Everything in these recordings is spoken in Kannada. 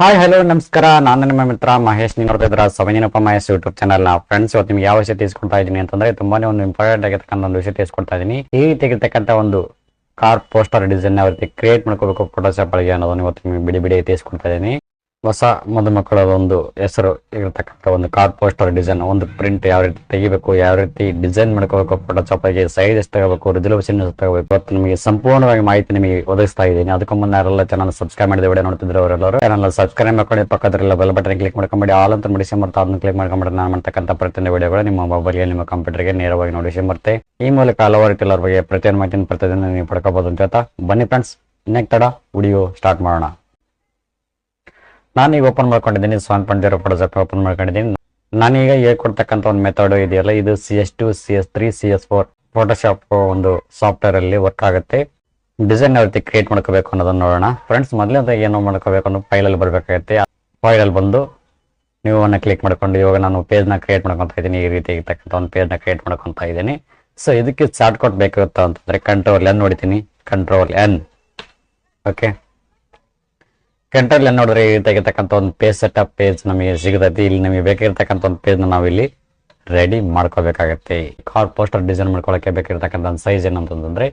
ಹಾಯ್ ಹಲೋ ನಮಸ್ಕಾರ. ನಾನು ನಿಮ್ಮ ಮಿತ್ರ ಮಹೇಶ್. ನೀವು ನೋಡ್ತಾ ಇದ್ರ ಸವನಿನಪ್ಪ ಮಹೇಶ್ ಯೂಟ್ಯೂಬ್ ಚಾನಲ್ನ ಫ್ರೆಂಡ್ಸ್ ಇವತ್ತು ನಿಮ್ಗೆ ಯಾವ ವಿಷಯ ತಿಳಿಸ್ಕೊಡ್ತಾ ಇದ್ದೀನಿ ಅಂತಂದ್ರೆ ತುಂಬಾನೇ ಒಂದು ಇಂಪಾರ್ಟೆಂಟ್ ಆಗಿರ್ತಕ್ಕಂಥ ಒಂದು ವಿಷಯ ತಿಳಿಸ್ಕೊಡ್ತಾ ಇದ್ದೀನಿ. ಈ ರೀತಿಯಾಗಿರ್ತಕ್ಕಂಥ ಒಂದು ಕಾರ್ ಪೋಸ್ಟರ್ ಡಿಸೈನ್ ಯಾವ ರೀತಿ ಕ್ರಿಯೇಟ್ ಮಾಡ್ಕೋಬೇಕು ಫೋಟೋಶಾಪ್ ಒಳಗೆ ಅನ್ನೋದನ್ನ ಇವತ್ತು ನಿಮ್ಗೆ ಬಿಡಿ ಬಿಡಿ ತಿಳಿಸ್ಕೊಡ್ತಾ ಇದ್ದೀನಿ. ಹೊಸ ಮಧುಮಕ್ಕಳ ಒಂದು ಹೆಸರು ಇರತಕ್ಕಂಥ ಒಂದು ಕಾರ್ ಪೋಸ್ಟರ್ ಡಿಸೈನ್ ಒಂದು ಪ್ರಿಂಟ್ ಯಾವ ರೀತಿ ತೆಗಿಬೇಕು, ಯಾವ ರೀತಿ ಡಿಸೈನ್ ಮಾಡ್ಕೋಬೇಕು ಫೋಟೋಶಾಪ್ ಆಗಿ ಸೈಜ್ ಎಷ್ಟು ತಗೋಬೇಕು ರಿಸಲ್ಯೂಷನ್ ಎಷ್ಟು ತಗೋಬೇಕು, ಇವತ್ತು ನಿಮಗೆ ಸಂಪೂರ್ಣವಾಗಿ ಮಾಹಿತಿ ನಿಮಗೆ ಒದಗಿಸ್ತಾ ಇದ್ದೀನಿ. ಅದಕ್ಕೂ ಮುನ್ನ ಯಾರೆಲ್ಲ ಚಾನಲ್ ಸಬ್ಸ್ಕ್ರೈಬ್ ಮಾಡಿದ ವಿಡಿಯೋ ನೋಡ್ತಿದ್ರು ಅವರೆಲ್ಲರೂ ಚಾನಲ್ ಸಬ್ಸ್ಕ್ರೈಬ್ ಮಾಡ್ಕೊಂಡು ಪಕ್ಕದಲ್ಲ ಬೆಲ್ ಬಟನ್ ಕ್ಲಿಕ್ ಮಾಡ್ಕೊಂಬಿಡಿ. ಆಲ್ ಅಂತ ಮುಡಿಸಿ ಮತ್ತೆ ಅದನ್ನು ಕ್ಲಿಕ್ ಮಾಡ್ಕೊಂಬಿಡಿ. ನಾನು ಮಾಡ್ತಕ್ಕಂಥ ಪ್ರತಿಯೊಂದು ವಿಡಿಯೋಗಳು ನಿಮ್ಮ ಮೊಬೈಲ್ಗೆ ನಿಮ್ಮ ಕಂಪ್ಯೂಟರ್ಗೆ ನೇರವಾಗಿ ನೋಡಿಸಿ ಮತ್ತೆ ಈ ಮೂಲಕ ಹಲವಾರು ರೀತಿಯ ಬಗ್ಗೆ ಪ್ರತಿಯೊಂದು ಮಾಹಿತಿನ ಪ್ರತಿದಿನ ನೀವು ಪಡ್ಕೋಬಹುದು ಅಂತ ಹೇಳ್ತಾ. ಬನ್ನಿ ಫ್ರೆಂಡ್ಸ್ ಇನ್ನಕ್ಕೆ ತಡ ವಿಡಿಯೋ ಸ್ಟಾರ್ಟ್ ಮಾಡೋಣ. ನಾನೀಗ ಓಪನ್ ಮಾಡ್ಕೊಂಡಿದ್ದೀನಿ. ಸ್ವಾನ್ ಜೀರೋ ಫೋಟೋಶಾಪ್ ಓಪನ್ ಮಾಡ್ಕೊಂಡಿದ್ದೀನಿ. ನಾನೀಗ ಹೇಳ್ಕೊಡ್ತಕ್ಕಂಥ ಒಂದು ಮೆಥಡ್ ಇದೆಯಲ್ಲ, ಇದು C S two C S three C S four Photoshop ಒಂದು ಸಾಫ್ಟ್ವೇರ್ ಅಲ್ಲಿ ವರ್ಕ್ ಆಗುತ್ತೆ. ಡಿಸೈನ್ ಯಾವ ರೀತಿ ಕ್ರಿಯೇಟ್ ಮಾಡ್ಕೋಬೇಕು ಅನ್ನೋದನ್ನ ನೋಡೋಣ. ಫ್ರೆಂಡ್ಸ್ ಮೊದಲೇ ಅಂತ ಏನೋ ಮಾಡ್ಕೋಬೇಕು ಅನ್ನೋ ಅಲ್ಲಿ ಬರಬೇಕಾಗುತ್ತೆ. ಅಲ್ಲಿ ಬಂದು ನೀವು ಅನ್ನ ಕ್ಲಿಕ್ ಮಾಡ್ಕೊಂಡು ಇವಾಗ ನಾನು ಪೇಜ್ನ ಕ್ರಿಯೇಟ್ ಮಾಡ್ಕೊತಾ ಇದ್ದೀನಿ. ಈ ರೀತಿ ಇರ್ತಕ್ಕಂಥ ಒಂದು ಪೇಜ್ನ ಕ್ರಿಯೇಟ್ ಮಾಡ್ಕೊತಾ ಇದ್ದೀನಿ. ಸೊ ಇದಕ್ಕೆ ಶಾರ್ಟ್ ಕಟ್ ಬೇಕಾಗುತ್ತೆ ಅಂತಂದ್ರೆ ಕಂಟ್ರೋಲ್ ಎನ್ ನೋಡ್ತೀನಿ ಕಂಟ್ರೋಲ್ ಎನ್ ಓಕೆ ಕಂಟ್ರೋಲ್ ನೋಡ್ರಿ ರೀತಿಯಾಗಿರ್ತಕ್ಕಂಥ ಒಂದು ಪೇಜ್ ಸೆಟಪ್ ಪೇಜ್ ನಮಗೆ ಸಿಗತೈತಿ. ಇಲ್ಲಿ ನಮಗೆ ಬೇಕಿರ್ತಕ್ಕಂಥ ಒಂದು ಪೇಜ್ನ ನಾವು ಇಲ್ಲಿ ರೆಡಿ ಮಾಡ್ಕೋಬೇಕಾಗತ್ತೆ. ಕಾರ್ ಪೋಸ್ಟರ್ ಡಿಸೈನ್ ಮಾಡ್ಕೊಳ್ಳೋಕೆ ಬೇಕಿರ್ತಕ್ಕಂಥ ಒಂದು ಸೈಜ್ ಏನಂತಂದ್ರೆ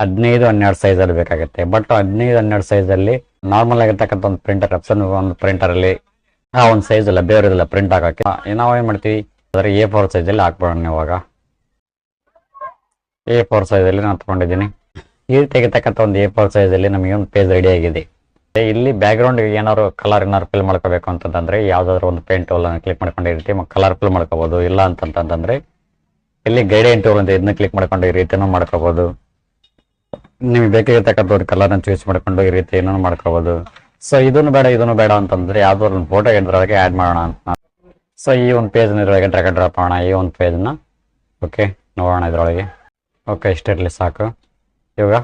ಹದಿನೈದು ಹನ್ನೆರಡು ಸೈಜಲ್ಲಿ ಬೇಕಾಗುತ್ತೆ. ಬಟ್ ಹದಿನೈದು ಹನ್ನೆರಡು ಸೈಜಲ್ಲಿ ನಾರ್ಮಲ್ ಆಗಿರ್ತಕ್ಕಂಥ ಒಂದು ಪ್ರಿಂಟರ್ ಆಪ್ಷನ್ ಒಂದು ಪ್ರಿಂಟರ್ ಅಲ್ಲಿ ಆ ಒಂದು ಸೈಜ್ ಅಲ್ಲ ಬೇರೆದಿಲ್ಲ ಪ್ರಿಂಟ್ ಹಾಕಕ್ಕೆ ನಾವು ಏನ್ ಮಾಡ್ತೀವಿ? ಅಂದ್ರೆ ಎ ಫೋರ್ ಸೈಜ್ ಅಲ್ಲಿ ಹಾಕ್ಬೋಣ ಇವಾಗ. ಎ ಫೋರ್ ಸೈಜ್ ಅಲ್ಲಿ ನಾನು ತಗೊಂಡಿದ್ದೀನಿ. ಈ ರೀತಿಯಾಗಿರ್ತಕ್ಕಂಥ ಒಂದು ಎ ಫೋರ್ ಸೈಜ್ ಅಲ್ಲಿ ನಮಗೆ ಒಂದು ಪೇಜ್ ರೆಡಿ ಆಗಿದೆ. ಇಲ್ಲಿ ಬ್ಯಾಕ್ ಗ್ರೌಂಡ್ ಏನಾದ್ರು ಕಲರ್ ಏನಾದ್ರು ಫಿಲ್ ಮಾಡ್ಕೋಬೇಕು ಅಂತಂದ್ರೆ ಯಾವ್ದಾದ್ರು ಒಂದು ಪೇಂಟ್ ಟೂಲ್ ಕ್ಲಿಕ್ ಮಾಡ್ಕೊಂಡು ಈ ರೀತಿ ಕಲರ್ ಫಿಲ್ ಮಾಡ್ಕೋಬಹುದು ಇಲ್ಲ ಅಂತಂತಂದ್ರೆ ಇಲ್ಲಿ ಗೈಡೆನ್ ಟೂಲ್ ಅಂತ ಇದನ್ನ ಕ್ಲಿಕ್ ಮಾಡ್ಕೊಂಡು ಈ ರೀತಿನೂ ಮಾಡ್ಕೋಬಹುದು ನಿಮ್ಗೆ ಬೇಕಾಗಿರ್ತಕ್ಕಂಥ ಒಂದು ಕಲರ್ ಚೂಸ್ ಮಾಡ್ಕೊಂಡು ಈ ರೀತಿ ಏನೋ ಮಾಡ್ಕೋಬಹುದು ಸೊ ಇದನ್ನು ಬೇಡ ಇದನ್ನು ಬೇಡ ಅಂತಂದ್ರೆ ಯಾವ್ದಾದ್ರು ಒಂದು ಫೋಟೋ ಇದ್ರೊಳಗೆ ಆಡ್ ಮಾಡೋಣ ಅಂತ. ಸೊ ಈ ಒಂದು ಪೇಜ್ ಇದ್ರೊಳಗೆ ಅಂಡ್ ಡ್ರಾಪ್ ಮಾಡೋಣ, ಈ ಒಂದು ಪೇಜ್ನ ಓಕೆ ನೋಡೋಣ ಇದರೊಳಗೆ. ಓಕೆ ಇಷ್ಟಿರಲಿ ಸಾಕು. ಇವಾಗ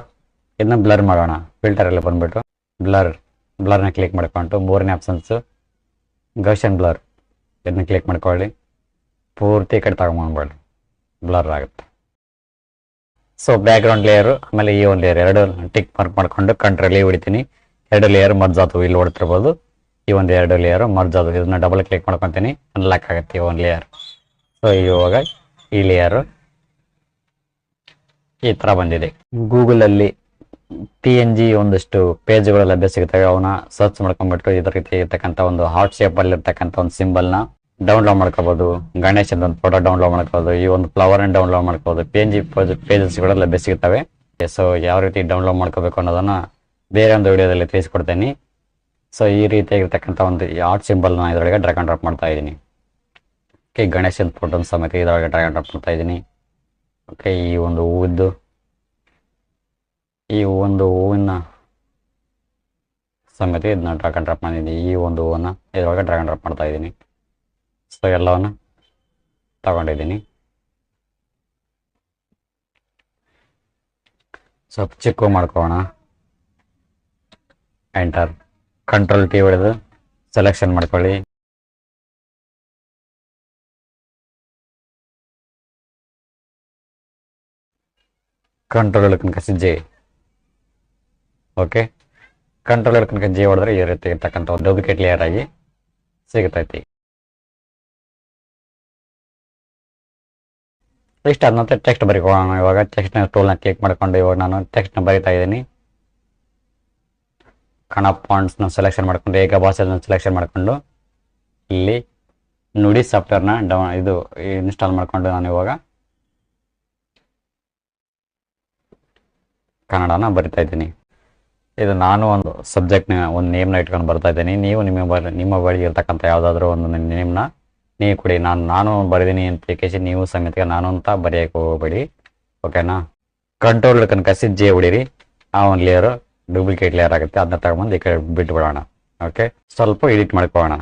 ಇದನ್ನ ಬ್ಲರ್ ಮಾಡೋಣ. ಫಿಲ್ಟರ್ ಎಲ್ಲ ಬಂದ್ಬಿಟ್ಟು ಬ್ಲರ್ ಬ್ಲರ್ನ ಕ್ಲಿಕ್ ಮಾಡ್ಕೊಂಡು ಮೂರನೇ ಆಪ್ಷನ್ಸ್ ಗಷನ್ ಬ್ಲರ್ ಇದನ್ನ ಕ್ಲಿಕ್ ಮಾಡ್ಕೊಳ್ಳಿ. ಪೂರ್ತಿ ಕಡೆ ತಗೊಂಡ್ಬಿಡಿ ಬ್ಲರ್ ಆಗುತ್ತೆ. ಸೊ ಬ್ಯಾಕ್ಗ್ರೌಂಡ್ ಲೇಯರು ಆಮೇಲೆ ಈ ಒಂದು ಲೇಯರ್ ಎರಡು ಟಿಕ್ ಮಾರ್ಕ್ ಮಾಡ್ಕೊಂಡು ಕಂಟ್ರಲ್ಲಿ ಹೊಡಿತೀನಿ. ಎರಡು ಲೇಯರ್ ಮರ್ಜ್ ಆದವು, ಇಲ್ಲಿ ಹೊಡ್ತಿರ್ಬೋದು. ಈ ಒಂದು ಎರಡು ಲೇಯರ್ ಮರ್ಜ್ ಆದವು, ಇದನ್ನ ಡಬಲ್ ಕ್ಲಿಕ್ ಮಾಡ್ಕೊತೀನಿ. ಅನ್ಲಾಕ್ ಆಗುತ್ತೆ ಈ ಒಂದು ಲೇಯರ್ ಸೊ ಇವಾಗ ಈ ಲೇಯರು ಈ ಥರ ಬಂದಿದೆ. ಗೂಗಲಲ್ಲಿ ಟಿ ಎನ್ ಜಿ ಒಂದಷ್ಟು ಪೇಜ್ಗಳು ಲಭ್ಯ ಸಿಗುತ್ತವೆ ಅವನ್ನ ಸರ್ಚ್ ಮಾಡ್ಕೊಂಡ್ಬಿಟ್ಟು ಇದರ ರೀತಿ ಇರ್ತಕ್ಕಂಥ ಒಂದು ಹಾರ್ಟ್ ಶೇಪ್ ಅಲ್ಲಿ ಇರ್ತಕ್ಕಂಥ ಒಂದು ಸಿಂಬಲ್ನ ಡೌನ್ಲೋಡ್ ಮಾಡ್ಕೋಬಹುದು ಗಣೇಶನ ಒಂದು ಫೋಟೋ ಡೌನ್ಲೋಡ್ ಮಾಡ್ಕೋಬಹುದು ಈ ಒಂದು ಫ್ಲವರ್ ಅನ್ನು ಡೌನ್ಲೋಡ್ ಮಾಡ್ಕೋಬಹುದು ಪಿ ಎನ್ ಜಿ ಪೇಜಸ್ ಲಭ್ಯ ಸಿಗುತ್ತವೆ ಸೊ ಯಾವ ರೀತಿ ಡೌನ್ಲೋಡ್ ಮಾಡ್ಕೋಬೇಕು ಅನ್ನೋದನ್ನ ಬೇರೆ ಒಂದು ವಿಡಿಯೋದಲ್ಲಿ ತಿಳಿಸ್ಕೊಡ್ತೇನೆ. ಸೊ ಈ ರೀತಿಯಾಗಿರ್ತಕ್ಕಂಥ ಒಂದು ಆರ್ಟ್ ಸಿಂಬಲ್ನ ಇದರೊಳಗೆ ಡ್ರ್ಯಾಗ್ ಅಂಡ್ ಡ್ರಾಪ್ ಮಾಡ್ತಾ ಇದ್ದೀನಿ. ಓಕೆ ಗಣೇಶನ ಫೋಟೋ ಸಮೇತ ಇದರೊಳಗೆ ಡ್ರ್ಯಾಗ್ ಅಂಡ್ ಡ್ರಾಪ್ ಮಾಡ್ತಾ ಇದ್ದೀನಿ. ಓಕೆ ಈ ಒಂದು ಹೂವಿದ್ದು ಈ ಒಂದು ಹೂವಿನ ಸಮೇತ ಇದನ್ನ ಡ್ರಾಗ್ ಅಂಡ್ ಡ್ರಾಪ್ ಮಾಡಿದ್ದೀನಿ. ಈ ಒಂದು ಹೂವನ್ನ ಇದರೊಳಗೆ ಡ್ರಾಗನ್ ಡ್ರಾಪ್ ಮಾಡ್ತಾ ಇದ್ದೀನಿ. ಸೊ ಎಲ್ಲವನ್ನು ತಗೊಂಡಿದ್ದೀನಿ. ಸ್ವಲ್ಪ ಚಿಕ್ಕ ಮಾಡ್ಕೋಣ. ಎಂಟರ್ ಕಂಟ್ರೋಲ್ ಟಿ ಹೊಡೆದು ಸೆಲೆಕ್ಷನ್ ಮಾಡ್ಕೊಳ್ಳಿ. ಕಂಟ್ರೋಲ್ ಕನಕ ಜೆ ಓಕೆ ಕಂಟ್ರೋಲ್ ಕನಕ ಜಿ ಹೊಡೆದ್ರೆ ಈ ರೀತಿ ಇರ್ತಕ್ಕಂಥ ಒಂದು ಡೂಪ್ಲಿಕೇಟ್ ಲೇಯರ್ ಆಗಿ ಸಿಗುತ್ತೈತಿ. ಇಷ್ಟ ಆದ ನಂತರ ಟೆಕ್ಸ್ಟ್ ಬರೀಕೋಣ. ಇವಾಗ ಟೆಕ್ಸ್ಟ್ನ ಟೂಲ್ನ ಕ್ಲಿಕ್ ಮಾಡ್ಕೊಂಡು ಇವಾಗ ನಾನು ಟೆಕ್ಸ್ಟ್ನ ಬರಿತಾ ಇದ್ದೀನಿ. ಕನ್ನಡ ಪಾಯಿಂಟ್ಸ್ನ ಸೆಲೆಕ್ಷನ್ ಮಾಡ್ಕೊಂಡು ಏಕ ಭಾಷೆನ ಸೆಲೆಕ್ಷನ್ ಮಾಡ್ಕೊಂಡು, ಇಲ್ಲಿ ನುಡಿ ಸಾಫ್ಟ್ವೇರ್ನ ಡೌನ್ ಇದು ಇನ್ಸ್ಟಾಲ್ ಮಾಡ್ಕೊಂಡು ನಾನು ಇವಾಗ ಕನ್ನಡನ ಬರಿತಾ ಇದ್ದೀನಿ. ಇದು ನಾನು ಒಂದು ಸಬ್ಜೆಕ್ಟ್ನ ಒಂದು ನೇಮ್ನ ಇಟ್ಕೊಂಡು ಬರ್ತಾ ಇದ್ದೀನಿ. ನೀವು ನಿಮ್ಮ ನಿಮ್ಮ ಬಳಿ ಇರ್ತಕ್ಕಂಥ ಯಾವುದಾದ್ರೂ ಒಂದು ನೇಮ್ನ ನೀವು ಕೊಡಿ. ನಾನು ನಾನು ಬರೆದೀನಿ ಅಂತ ಕೇಸಿ ನೀವು ಸಮೇತ ನಾನು ಅಂತ ಬರೆಯಕ್ಕೆ ಹೋಗಬೇಡಿ. ಓಕೆನಾ ಕಂಟ್ರೋಲ್ ಕನಕ ಜೆ ಹೊಡೀರಿ. ಆ ಒಂದು ಲೇಯರು ಡೂಪ್ಲಿಕೇಟ್ ಲೇಯರ್ ಆಗುತ್ತೆ. ಅದನ್ನ ತಗೊಂಬಂದು ಈ ಕಡೆ ಬಿಟ್ಬಿಡೋಣ. ಓಕೆ ಸ್ವಲ್ಪ ಎಡಿಟ್ ಮಾಡ್ಕೊಳ್ಳೋಣ.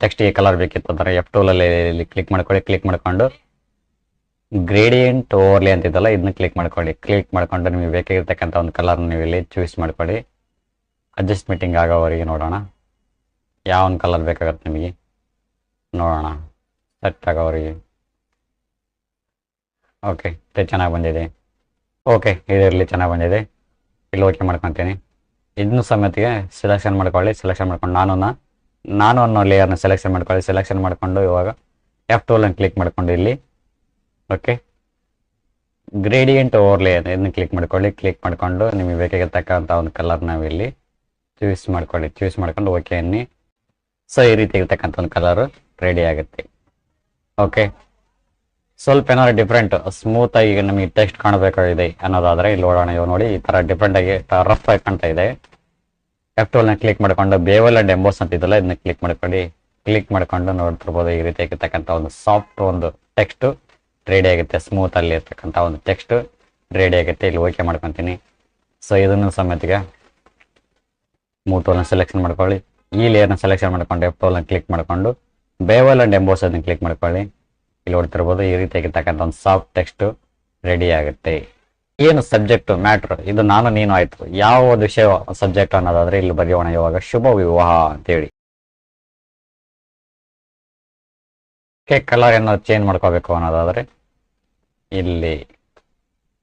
ಟೆಕ್ಸ್ಟ್ ಈ ಕಲರ್ ಬೇಕಿತ್ತು ಅಂದರೆ ಎಫ್ ಟೂಲಲ್ಲಿ ಕ್ಲಿಕ್ ಮಾಡ್ಕೊಳ್ಳಿ. ಕ್ಲಿಕ್ ಮಾಡ್ಕೊಂಡು ಗ್ರೇಡಿಯಂಟ್ ಓವರ್ಲಿ ಅಂತಿದ್ದಲ್ಲ ಇದನ್ನ ಕ್ಲಿಕ್ ಮಾಡ್ಕೊಳ್ಳಿ. ಕ್ಲಿಕ್ ಮಾಡ್ಕೊಂಡು ನಿಮಗೆ ಬೇಕಾಗಿರ್ತಕ್ಕಂಥ ಒಂದು ಕಲರ್ ನೀವು ಇಲ್ಲಿ ಚೂಸ್ ಮಾಡ್ಕೊಳ್ಳಿ. ಅಡ್ಜಸ್ಟ್ಮೆಂಟಿಂಗ್ ಆಗೋವರೆಗೆ ನೋಡೋಣ. ಯಾವ ಒಂದು ಕಲರ್ ಬೇಕಾಗತ್ತೆ ನಿಮಗೆ? ನೋಡೋಣ. ಸೆಟ್ ಆಗೋವರೆಗೆ. ಓಕೆ ಇದು ಚೆನ್ನಾಗಿ ಬಂದಿದೆ. ಓಕೆ ಇದರಲ್ಲಿ ಚೆನ್ನಾಗಿ ಬಂದಿದೆ. ಇಲ್ಲಿ ಓಕೆ ಮಾಡ್ಕೊತೀನಿ. ಇದನ್ನು ಸಮೇತಿಗೆ ಸೆಲೆಕ್ಷನ್ ಮಾಡ್ಕೊಳ್ಳಿ. ಸೆಲೆಕ್ಷನ್ ಮಾಡ್ಕೊಂಡು ನಾನು ನಾನು ಅನ್ನೋ ಲೇಯರ್ನ ಸೆಲೆಕ್ಷನ್ ಮಾಡ್ಕೊಳ್ಳಿ. ಸೆಲೆಕ್ಷನ್ ಮಾಡಿಕೊಂಡು ಇವಾಗ ಎಫ್ ಟೂಲನ್ನು ಕ್ಲಿಕ್ ಮಾಡ್ಕೊಂಡು ಇಲ್ಲಿ ಓಕೆ ಗ್ರೇಡಿಯಂಟ್ ಓವರ್ಲೇ ಇದನ್ನ ಕ್ಲಿಕ್ ಮಾಡ್ಕೊಳ್ಳಿ. ಕ್ಲಿಕ್ ಮಾಡ್ಕೊಂಡು ನಿಮಗೆ ಬೇಕಾಗಿರ್ತಕ್ಕಂಥ ಒಂದು ಕಲರ್ ನಾವು ಇಲ್ಲಿ ಚೂಸ್ ಮಾಡ್ಕೊಳ್ಳಿ. ಚೂಸ್ ಮಾಡ್ಕೊಂಡು ಓಕೆ ಅನ್ನಿ. ಸೊ ಈ ರೀತಿ ಇರ್ತಕ್ಕಂಥ ಒಂದು ಕಲರ್ ರೆಡಿ ಆಗುತ್ತೆ. ಓಕೆ ಸ್ವಲ್ಪ ಏನಾದ್ರು ಡಿಫ್ರೆಂಟ್ ಸ್ಮೂತ್ ಆಗಿ ಈಗ ನಮಗೆ ಟೆಕ್ಸ್ಟ್ ಕಾಣಬೇಕಾಗಿದೆ ಅನ್ನೋದಾದ್ರೆ ಇಲ್ಲಿ ನೋಡೋಣ. ಇವಾಗ ನೋಡಿ ಈ ತರ ಡಿಫ್ರೆಂಟ್ ಆಗಿ ರಫ್ ಆಗಿ ಕಾಣ್ತಾ ಇದೆ. ಎಫ್ ಟೂಲ್ನ ಕ್ಲಿಕ್ ಮಾಡ್ಕೊಂಡು ಬೇವಲ್ ಅಂಡ್ ಎಂಬೋಸ್ ಅಂತ ಇದೆಲ್ಲ ಇದನ್ನ ಕ್ಲಿಕ್ ಮಾಡ್ಕೊಂಡು ಕ್ಲಿಕ್ ಮಾಡ್ಕೊಂಡು ನೋಡ್ತಿರ್ಬೋದು ಈ ರೀತಿ ಆಗಿರ್ತಕ್ಕಂಥ ಒಂದು ಸಾಫ್ಟ್ ಒಂದು ಟೆಕ್ಸ್ಟ್ ರೆಡಿ ಆಗುತ್ತೆ ಸ್ಮೂತ್ ಅಲ್ಲಿ ಇರ್ತಕ್ಕಂಥ ಒಂದು ಟೆಕ್ಸ್ಟ್ ರೆಡಿ ಆಗುತ್ತೆ, ಇಲ್ಲಿ ಓಕೆ ಮಾಡ್ಕೊತೀನಿ. ಸೊ ಇದನ್ನು ಸಮೇತಿಗೆ ಮೂವ್ ಟೋಲ್ನ ಸೆಲೆಕ್ಷನ್ ಮಾಡ್ಕೊಳ್ಳಿ. ಈ ಲೇಯರ್ನ ಸೆಲೆಕ್ಷನ್ ಮಾಡ್ಕೊಂಡು ಎಫ್ ಟೋಲ್ನ ಕ್ಲಿಕ್ ಮಾಡ್ಕೊಂಡು ಬೇವಲ್ ಅಂಡ್ ಎಂಬೋಸ್ ಅದನ್ನ ಕ್ಲಿಕ್ ಮಾಡ್ಕೊಳ್ಳಿ. ಇಲ್ಲಿ ಹೊಡ್ತಿರ್ಬೋದು ಈ ರೀತಿಯಾಗಿರ್ತಕ್ಕಂಥ ಒಂದು ಸಾಫ್ಟ್ ಟೆಕ್ಸ್ಟ್ ರೆಡಿ ಆಗುತ್ತೆ. ಏನು ಸಬ್ಜೆಕ್ಟ್ ಮ್ಯಾಟ್ರ್ ಇದು ನಾನು, ನೀನು, ಆಯ್ತು. ಯಾವ ವಿಷಯ ಸಬ್ಜೆಕ್ಟ್ ಅನ್ನೋದಾದ್ರೆ ಇಲ್ಲಿ ಬರೆಯೋಣ ಇವಾಗ. ಶುಭ ವಿವಾಹ ಅಂತೇಳಿ. ಕೇಕ್ ಕಲರ್ ಏನಾದ್ರು ಚೇಂಜ್ ಮಾಡ್ಕೋಬೇಕು ಅನ್ನೋದಾದ್ರೆ ಇಲ್ಲಿ.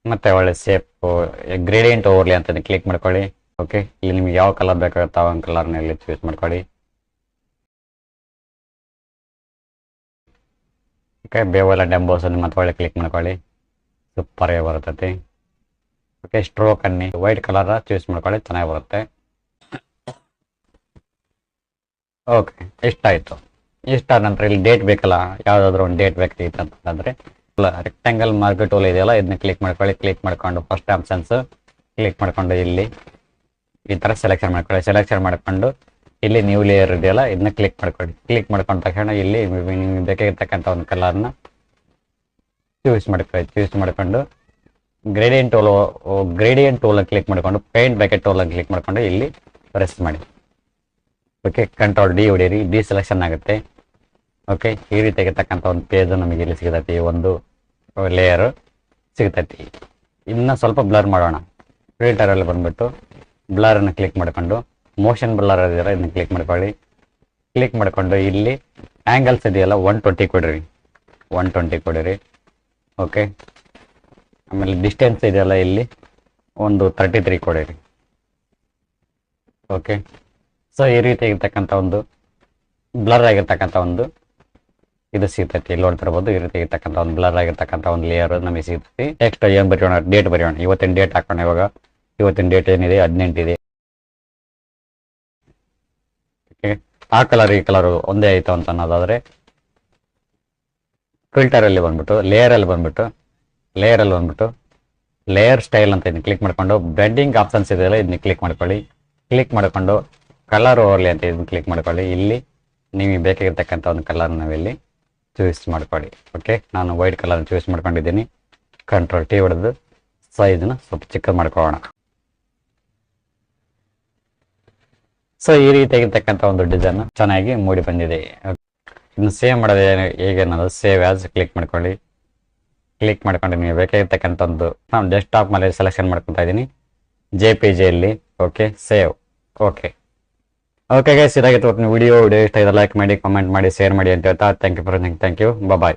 ಮತ್ತೆ ಒಳ್ಳೆ ಸೇಪ್ ಗ್ರೇಡಿಯಂಟ್ ಓವರ್ಲಿ ಅಂತ ಕ್ಲಿಕ್ ಮಾಡ್ಕೊಳ್ಳಿ. ಓಕೆ ಇಲ್ಲಿ ನಿಮ್ಗೆ ಯಾವ ಕಲರ್ ಬೇಕಾಗುತ್ತೆ ಆ ಒಂದು ಕಲರ್ನ ಇಲ್ಲಿ ಚೂಸ್ ಮಾಡ್ಕೊಳ್ಳಿ. ಓಕೆ ಬೇವಲ್ಲ ಡೆಂಬೋಸ್ ಅನ್ನು ಮತ್ತೆ ಒಳ್ಳೆ ಕ್ಲಿಕ್ ಮಾಡ್ಕೊಳ್ಳಿ. ಸೂಪರ್ ಆಗಿ ಬರ್ತೈತಿ ಓಕೆ ಸ್ಟ್ರೋಕ್ ಅನ್ನಿ ವೈಟ್ ಕಲರ್ ಚೂಸ್ ಮಾಡ್ಕೊಳ್ಳಿ, ಚೆನ್ನಾಗಿ ಬರುತ್ತೆ. ಓಕೆ ಇಷ್ಟ ಆಯ್ತು ಇಷ್ಟ ನಂತರ ಇಲ್ಲಿ ಡೇಟ್ ಬೇಕಲ್ಲ? ಯಾವುದಾದ್ರೂ ಒಂದು ಡೇಟ್ ಬೇಕಾಗಿತ್ತು ಅಂತಂದ್ರೆ ರೆಕ್ಟಾಂಗಲ್ ಮಾರ್ಕೆಟ್ ಟೂಲ್ ಇದೆಯಲ್ಲ, ಇದನ್ನ ಕ್ಲಿಕ್ ಮಾಡ್ಕೊಳ್ಳಿ ಕ್ಲಿಕ್ ಮಾಡ್ಕೊಂಡು ಫಸ್ಟ್ ಆಪ್ಷನ್ಸ್ ಕ್ಲಿಕ್ ಮಾಡ್ಕೊಂಡು ಇಲ್ಲಿ. ಈ ತರ ಸೆಲೆಕ್ಷನ್ ಮಾಡ್ಕೊಳ್ಳಿ. ಸೆಲೆಕ್ಷನ್ ಮಾಡ್ಕೊಂಡು ಇಲ್ಲಿ ನ್ಯೂ ಲೇಯರ್ ಇದೆಯಲ್ಲ, ಇದನ್ನ ಕ್ಲಿಕ್ ಮಾಡ್ಕೊಳ್ಳಿ. ಕ್ಲಿಕ್ ಮಾಡ್ಕೊಂಡ ತಕ್ಷಣ ಇಲ್ಲಿ ನಿಮ್ಗೆ ಬೇಕಾಗಿರ್ತಕ್ಕಂಥ ಒಂದು ಕಲರ್ನ ಚೂಸ್ ಮಾಡ್ಕೊಳ್ಳಿ. ಚೂಸ್ ಮಾಡ್ಕೊಂಡು gradient tool gradient tool click ಮಾಡ್ಕೊಂಡು ಪೇಂಟ್ ಬ್ಯಾಕೆಟ್ ಟೂಲ್ ಕ್ಲಿಕ್ ಮಾಡ್ಕೊಂಡು ಇಲ್ಲಿ ಪ್ರೆಸ್ ಮಾಡಿ. ಓಕೆ ಕಂಟ್ರೋಲ್ ಡಿ ಹೊಡೀರಿ. ಡಿ ಸೆಲೆಕ್ಷನ್ ಆಗುತ್ತೆ. ಓಕೆ ಈ ರೀತಿಯಾಗಿರ್ತಕ್ಕಂಥ ಒಂದು ಪೇಜ್ ನಮಗೆ ಇಲ್ಲಿ ಸಿಗತೈತಿ. ಒಂದು ಲೇಯರ್ ಸಿಗ್ತೈತಿ. ಇನ್ನು ಸ್ವಲ್ಪ ಬ್ಲರ್ ಮಾಡೋಣ. ಫಿಲ್ಟರಲ್ಲಿ ಬಂದ್ಬಿಟ್ಟು ಬ್ಲರನ್ನು ಕ್ಲಿಕ್ ಮಾಡ್ಕೊಂಡು ಮೋಷನ್ ಬ್ಲರ್ ಇದೆಯಲ್ಲ ಇದನ್ನು ಕ್ಲಿಕ್ ಮಾಡ್ಕೊಳ್ಳಿ. ಕ್ಲಿಕ್ ಮಾಡ್ಕೊಂಡು ಇಲ್ಲಿ ಆ್ಯಂಗಲ್ಸ್ ಇದೆಯಲ್ಲ ಒನ್ ಟ್ವೆಂಟಿ ಕೊಡಿರಿ. ಒನ್ ಟ್ವೆಂಟಿ ಕೊಡಿರಿ. ಓಕೆ ಆಮೇಲೆ ಡಿಸ್ಟೆನ್ಸ್ ಇದೆಯಲ್ಲ ಇಲ್ಲಿ ಒಂದು ತರ್ಟಿ ತ್ರೀ ಕೊಡಿರಿ. ಓಕೆ ಸೊ ಈ ರೀತಿ ಇರ್ತಕ್ಕಂಥ ಒಂದು ಬ್ಲರ್ ಆಗಿರ್ತಕ್ಕಂಥ ಒಂದು ಇದು ಸಿಗ್ತೈತಿ. ಇಲ್ಲಿ ನೋಡ್ತಿರ್ಬೋದು ಈ ರೀತಿ ಇರ್ತಕ್ಕಂಥ ಒಂದು ಬ್ಲರ್ ಆಗಿರ್ತಕ್ಕಂಥ ಒಂದು ಲೇಯರ್ ನಮಗೆ ಸಿಗ್ತೈತಿ. ನೆಕ್ಸ್ಟ್ ಏನು ಬರೆಯೋಣ? ಡೇಟ್ ಬರೆಯೋಣ. ಇವತ್ತಿನ ಡೇಟ್ ಹಾಕೋಣ ಇವಾಗ. ಇವತ್ತಿನ ಡೇಟ್ ಏನಿದೆ? ಹದಿನೆಂಟು ಇದೆ. ಓಕೆ ಆ ಕಲರ್ ಈ ಕಲರ್ ಒಂದೇ ಆಯ್ತು ಅಂತ ಅನ್ನೋದಾದ್ರೆ ಫಿಲ್ಟರ್ ಅಲ್ಲಿ ಬಂದ್ಬಿಟ್ಟು ಲೇಯರ್ ಅಲ್ಲಿ ಬಂದ್ಬಿಟ್ಟು ಲೇಯರ್ ಅಲ್ಲಿ ಬಂದ್ಬಿಟ್ಟು ಲೇಯರ್ ಸ್ಟೈಲ್ ಅಂತ ಇದನ್ನ ಕ್ಲಿಕ್ ಮಾಡ್ಕೊಂಡು ಬ್ಲೆಂಡಿಂಗ್ ಆಪ್ಷನ್ಸ್ ಇದೆಯಲ್ಲ, ಇದನ್ನ ಕ್ಲಿಕ್ ಮಾಡ್ಕೊಳ್ಳಿ. ಕ್ಲಿಕ್ ಮಾಡ್ಕೊಂಡು ಕಲರ್ ಓವರ್ಲಿ ಅಂತ ಇದನ್ನ ಕ್ಲಿಕ್ ಮಾಡ್ಕೊಳ್ಳಿ. ಇಲ್ಲಿ ನಿಮಗೆ ಬೇಕಾಗಿರ್ತಕ್ಕಂಥ ಒಂದು ಕಲರ್ ನಾವಿಲ್ಲಿ ಚೂಸ್ ಮಾಡ್ಕೊಳ್ಳಿ. ಓಕೆ ನಾನು ವೈಟ್ ಕಲರ್ ಚೂಸ್ ಮಾಡ್ಕೊಂಡಿದ್ದೀನಿ. ಕಂಟ್ರೋಲ್ ಟಿ ಹೊಡೆದು ಸೈಜ್ನ ಸ್ವಲ್ಪ ಚಿಕ್ಕ ಮಾಡ್ಕೊಳ್ಳೋಣ. ಸೊ ಈ ರೀತಿಯಾಗಿರ್ತಕ್ಕಂಥ ಒಂದು ಡಿಸೈನ್ ಚೆನ್ನಾಗಿ ಮೂಡಿ ಬಂದಿದೆ. ಇನ್ನು ಸೇವ್ ಮಾಡೋದು ಹೇಗೆ ಅನ್ನೋದು ಸೇವ್ ಆಸ್ ಕ್ಲಿಕ್ ಮಾಡ್ಕೊಳ್ಳಿ. ಕ್ಲಿಕ್ ಮಾಡ್ಕೊಂಡು ನೀವು ಬೇಕಾಗಿರ್ತಕ್ಕಂಥ ಒಂದು, ನಾನು ಡೆಸ್ಕ್ಟಾಪ್ ಮೇಲೆ ಸೆಲೆಕ್ಷನ್ ಮಾಡ್ಕೊತಾ ಇದ್ದೀನಿ. J P okay save okay okay guys ಇದಾಗಿತ್ತು ವಿಡಿಯೋ ವಿಡಿಯೋ ಇಷ್ಟ ಇದೆ ಲೈಕ್ ಮಾಡಿ ಕಮೆಂಟ್ ಮಾಡಿ ಶೇರ್ ಮಾಡಿ ಅಂತ ಹೇಳ್ತಾ thank you for thank you bye